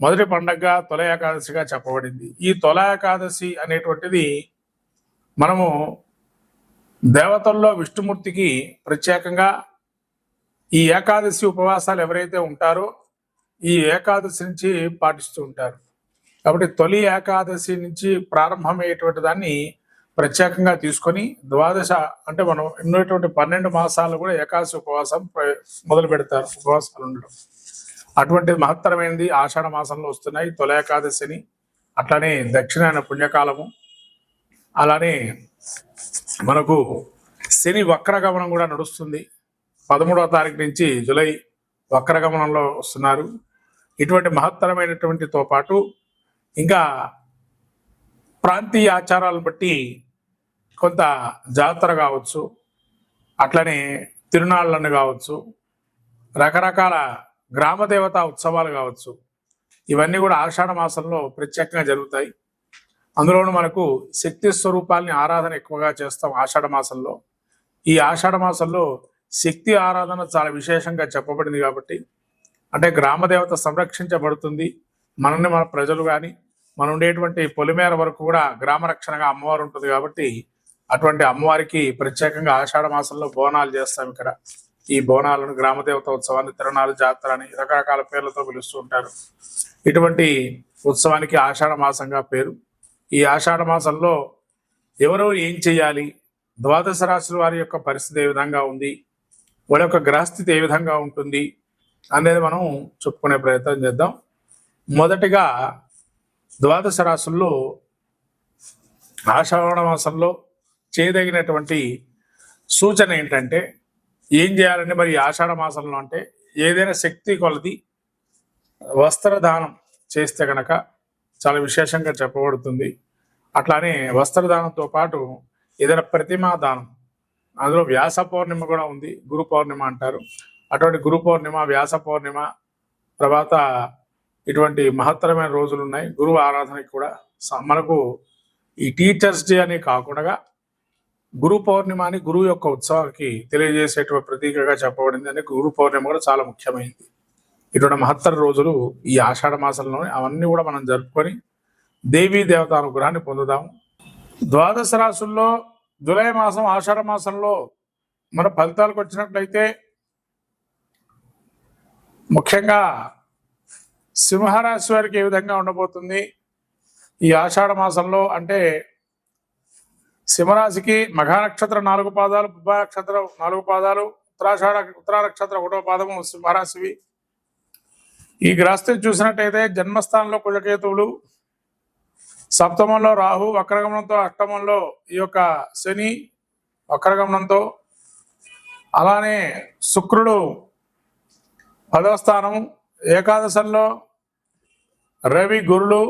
మొదటి పండగగా తొల ఏకాదశిగా చెప్పబడింది. ఈ తొల ఏకాదశి అనేటువంటిది మనము దేవతల్లో విష్ణుమూర్తికి ప్రత్యేకంగా ఈ ఏకాదశి ఉపవాసాలు ఎవరైతే ఉంటారో ఈ ఏకాదశి నుంచి పాటిస్తూ ఉంటారు. కాబట్టి తొలి ఏకాదశి నుంచి ప్రారంభమయ్యేటువంటి దాన్ని ప్రత్యేకంగా తీసుకొని ద్వాదశ అంటే మనం ఉన్నటువంటి పన్నెండు మాసాలు కూడా ఏకాదశి ఉపవాసం ప్ర- మొదలు పెడతారు ఉపవాసాలు ఉండడం. అటువంటి మహత్తరమైనది ఆషాఢ మాసంలో వస్తున్నాయి. తొలయకాదశిని అట్లానే దక్షిణాయన పుణ్యకాలము అలానే మనకు శని వక్రగమనం కూడా నడుస్తుంది. పదమూడవ తారీఖు నుంచి జూలై వక్రగమనంలో వస్తున్నారు. ఇటువంటి మహత్తరమైనటువంటితో పాటు ఇంకా ప్రాంతీయ ఆచారాలను బట్టి కొంత జాతర కావచ్చు అట్లనే తిరునాళ్ళను కావచ్చు రకరకాల గ్రామదేవత ఉత్సవాలు కావచ్చు. ఇవన్నీ కూడా ఆషాఢ మాసంలో ప్రత్యేకంగా జరుగుతాయి. అందులోనూ మనకు శక్తి స్వరూపాల్ని ఆరాధన ఎక్కువగా చేస్తాం ఆషాఢ మాసంలో. ఈ ఆషాఢ మాసంలో శక్తి ఆరాధన చాలా విశేషంగా చెప్పబడింది కాబట్టి అంటే గ్రామ దేవత సంరక్షించబడుతుంది. మనల్ని మన ప్రజలు కానీ మన ఉండేటువంటి పొలిమేర వరకు కూడా గ్రామ రక్షణగా అమ్మవారు ఉంటుంది కాబట్టి అటువంటి అమ్మవారికి ప్రత్యేకంగా ఆషాఢ మాసంలో బోనాలు చేస్తాం ఇక్కడ. ఈ బోనాలను గ్రామదేవత ఉత్సవాన్ని తిరునాలు జాతర అని రకరకాల పేర్లతో పిలుస్తూ ఉంటారు. ఇటువంటి ఉత్సవానికి ఆషాఢ మాసంగా పేరు. ఈ ఆషాఢ మాసంలో ఎవరెవరు ఏం చేయాలి? ద్వాదశ రాశుల వారి యొక్క పరిస్థితి ఏ విధంగా ఉంది? వాళ్ళ యొక్క గ్రహస్థితి ఏ విధంగా ఉంటుంది? అనేది మనం చెప్పుకునే ప్రయత్నం చేద్దాం. మొదటిగా ద్వాదశ రాశుల్లో ఆషాఢ మాసంలో చేయదగినటువంటి సూచన ఏంటంటే ఏం చేయాలంటే మరి ఆషాఢ మాసంలో అంటే ఏదైనా శక్తి కొలది వస్త్రదానం చేస్తే కనుక చాలా విశేషంగా చెప్పబడుతుంది. అట్లానే వస్త్రదానంతో పాటు ఏదైనా ప్రతిమా దానం అందులో వ్యాస పౌర్ణిమ కూడా ఉంది గురు పౌర్ణిమ అంటారు. అటువంటి గురు పౌర్ణిమ వ్యాస పౌర్ణిమ తర్వాత ఇటువంటి మహత్తరమైన రోజులు ఉన్నాయి. గురువు ఆరాధనకి కూడా మనకు ఈ టీచర్స్ డే అని కాకుండా గురు పౌర్ణిమ అని గురువు యొక్క ఉత్సవానికి తెలియజేసేటువంటి ప్రతీకగా చెప్పబడింది అని గురు పౌర్ణిమ కూడా చాలా ముఖ్యమైనది ఇటువంటి మహత్తర రోజులు ఈ ఆషాఢ మాసంలోనే అవన్నీ కూడా మనం జరుపుకొని దేవీ దేవత అనుగ్రహాన్ని పొందుదాం ద్వాదశ రాసుల్లో జూలై మాసం ఆషాఢ మాసంలో మన ఫలితాలకు వచ్చినట్లయితే ముఖ్యంగా సింహరాశి వారికి ఏ విధంగా ఉండబోతుంది? ఈ ఆషాఢ మాసంలో అంటే సింహరాశికి మఘా నక్షత్ర నాలుగు పాదాలు పుబ్బా నక్షత్రం నాలుగు పాదాలు ఉత్తరాషాఢ ఉత్తరా నక్షత్రం ఒకటో పాదము సింహరాశివి. ఈ గ్రహస్థితి చూసినట్టయితే జన్మస్థానంలో కుజకేతువులు సప్తమంలో రాహు వక్రగమనంతో అష్టమంలో ఈ యొక్క శని వక్రగమనంతో అలానే శుక్రుడు పదవ స్థానం ఏకాదశంలో రవి గురుడు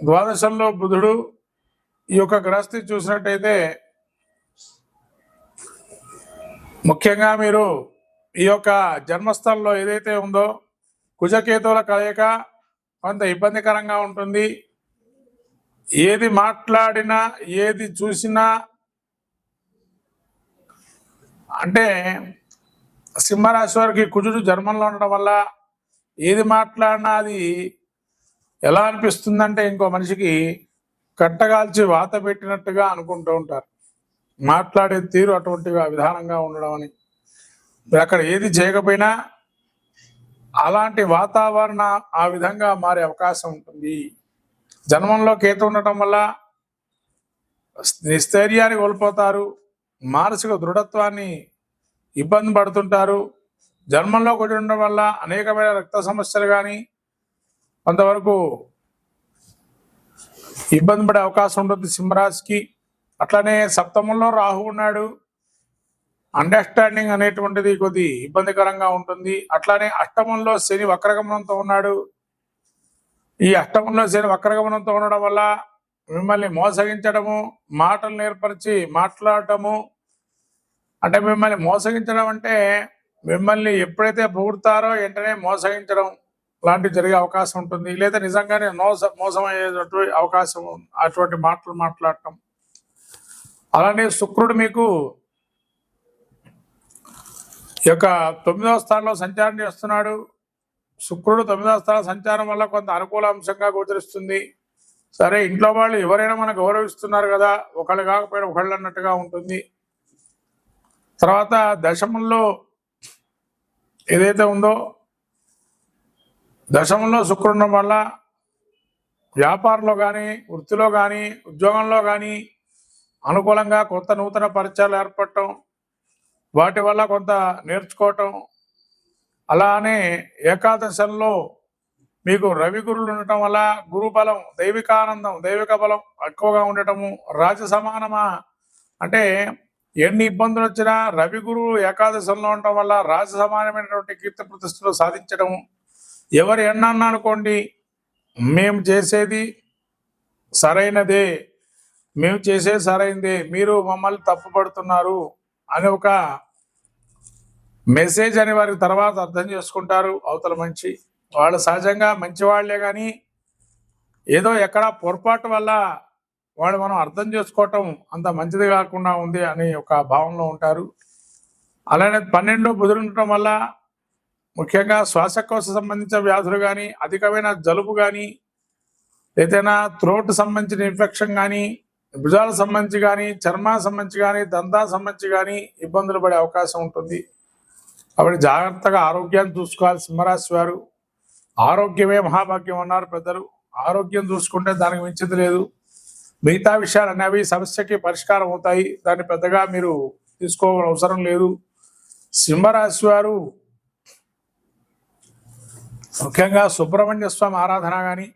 ద్వాదశంలో బుధుడు ఈ యొక్క గ్రహస్థితి చూసినట్టయితే ముఖ్యంగా మీరు ఈ యొక్క జన్మస్థలంలో ఏదైతే ఉందో కుజకేతువుల కలయిక కొంత ఇబ్బందికరంగా ఉంటుంది. ఏది మాట్లాడినా ఏది చూసినా అంటే సింహరాశి వారికి కుజుడు జన్మంలో ఉండడం వల్ల ఏది మాట్లాడినా అది ఎలా అనిపిస్తుందంటే ఇంకో మనిషికి కట్టగాల్చి వాత పెట్టినట్టుగా అనుకుంటూ ఉంటారు. మాట్లాడే తీరు అటువంటి విధానంగా ఉండడం అని. అక్కడ ఏది చేయకపోయినా అలాంటి వాతావరణ ఆ విధంగా మారే అవకాశం ఉంటుంది. జన్మంలో కేతు ఉండటం వల్ల నిస్థైర్యాన్ని కోల్పోతారు మానసిక దృఢత్వాన్ని ఇబ్బంది పడుతుంటారు. జన్మంలో కొట్టి ఉండడం వల్ల అనేకమైన రక్త సమస్యలు కానీ కొంతవరకు ఇబ్బంది పడే అవకాశం ఉంటుంది సింహరాశికి. అట్లానే సప్తమంలో రాహు ఉన్నాడు. అండర్స్టాండింగ్ అనేటువంటిది కొద్ది ఇబ్బందికరంగా ఉంటుంది. అట్లానే అష్టమంలో శని వక్రగమనంతో ఉన్నాడు. ఈ అష్టమంలో శని వక్రగమనంతో ఉండడం వల్ల మిమ్మల్ని మోసగించడము మాటలు నేర్పరిచి మాట్లాడటము అంటే మిమ్మల్ని మోసగించడం అంటే మిమ్మల్ని ఎప్పుడైతే పొగుడతారో వెంటనే మోసగించడం. లాంటివి జరిగే అవకాశం ఉంటుంది. లేదా నిజంగానే మోస మోసం అవకాశం అటువంటి మాటలు మాట్లాడటం. అలానే శుక్రుడు మీకు ఈ యొక్క తొమ్మిదవ స్థానంలో సంచారం చేస్తున్నాడు. శుక్రుడు తొమ్మిదవ స్థానం సంచారం వల్ల కొంత అనుకూల అంశంగా గోచరిస్తుంది. సరే ఇంట్లో వాళ్ళు ఎవరైనా మనకు గౌరవిస్తున్నారు కదా ఒకళ్ళు కాకపోయినా ఒకళ్ళు అన్నట్టుగా ఉంటుంది. తర్వాత దశమంలో ఏదైతే ఉందో దశమంలో శుక్రుండం వల్ల వ్యాపారంలో కానీ వృత్తిలో కానీ ఉద్యోగంలో కానీ అనుకూలంగా కొత్త నూతన పరిచయాలు ఏర్పడటం వాటి వల్ల కొంత నేర్చుకోవటం. అలానే ఏకాదశంలో మీకు రవి గురులు ఉండటం వల్ల గురు బలం దైవికానందం దైవిక బలం ఎక్కువగా ఉండటము రాజ సమానమా అంటే ఎన్ని ఇబ్బందులు వచ్చినా రవి గురువు ఏకాదశంలో ఉండటం వల్ల రాజ సమానమైనటువంటి కీర్తి ప్రతిష్టలు సాధించడము ఎవరు ఎన్నన్నా అనుకోండి మేము చేసేది సరైనదే మేము చేసేది సరైనదే మీరు మమ్మల్ని తప్పుపడుతున్నారు అని ఒక మెసేజ్ అని వారికి తర్వాత అర్థం చేసుకుంటారు అవతల మంచి వాళ్ళు సహజంగా మంచి వాళ్ళే కానీ ఏదో ఎక్కడ పొరపాటు వల్ల వాళ్ళు మనం అర్థం చేసుకోవటం అంత మంచిది కాకుండా ఉంది అని ఒక భావనలో ఉంటారు. అలానే పన్నెండు బుధుడు ఉండటం వల్ల ముఖ్యంగా శ్వాసకోశ సంబంధించిన వ్యాధులు కానీ అధికమైన జలుబు కానీ ఏదైనా థ్రోట్ సంబంధించిన ఇన్ఫెక్షన్ కానీ భుజాలకు సంబంధించి కానీ చర్మా సంబంధించి కానీ దంతా సంబంధించి కానీ ఇబ్బందులు పడే అవకాశం ఉంటుంది. కాబట్టి జాగ్రత్తగా ఆరోగ్యాన్ని చూసుకోవాలి సింహరాశి వారు. ఆరోగ్యమే మహాభాగ్యం అన్నారు పెద్దలు. ఆరోగ్యం చూసుకుంటే దానికి మించింది లేదు. మిగతా విషయాలు అనేవి సమస్యకి పరిష్కారం అవుతాయి. దాన్ని పెద్దగా మీరు తీసుకోవాల్సిన అవసరం లేదు. సింహరాశి వారు ముఖ్యంగా సుబ్రహ్మణ్య స్వామి ఆరాధన కానీ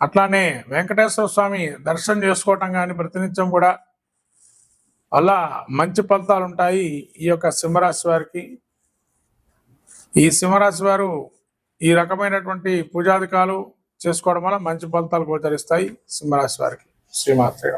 అట్లానే వెంకటేశ్వర స్వామి దర్శనం చేసుకోవటం కానీ ప్రతినిత్యం కూడా అలా మంచి ఫలితాలు ఉంటాయి ఈ యొక్క సింహరాశి వారికి. ఈ సింహరాశి వారు ఈ రకమైనటువంటి పూజాధికాలు చేసుకోవడం వల్ల మంచి ఫలితాలు గోచరిస్తాయి సింహరాశి వారికి. శ్రీమాత్రి